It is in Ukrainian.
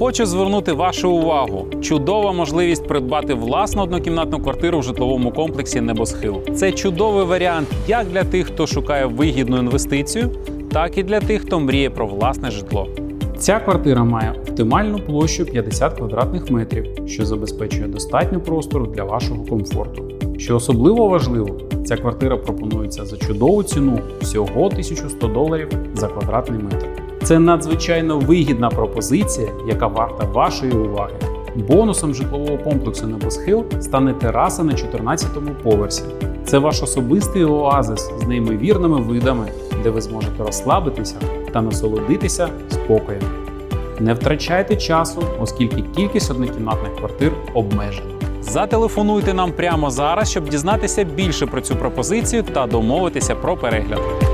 Хочу звернути вашу увагу. Чудова можливість придбати власну однокімнатну квартиру в житловому комплексі Небосхил. Це чудовий варіант як для тих, хто шукає вигідну інвестицію, так і для тих, хто мріє про власне житло. Ця квартира має оптимальну площу 50 квадратних метрів, що забезпечує достатньо простору для вашого комфорту. Що особливо важливо, ця квартира пропонується за чудову ціну всього 1100 доларів за квадратний метр. Це надзвичайно вигідна пропозиція, яка варта вашої уваги. Бонусом житлового комплексу Небосхил стане тераса на 14-му поверсі. Це ваш особистий оазис з неймовірними видами, де ви зможете розслабитися та насолодитися спокоєм. Не втрачайте часу, оскільки кількість однокімнатних квартир обмежена. Зателефонуйте нам прямо зараз, щоб дізнатися більше про цю пропозицію та домовитися про перегляд.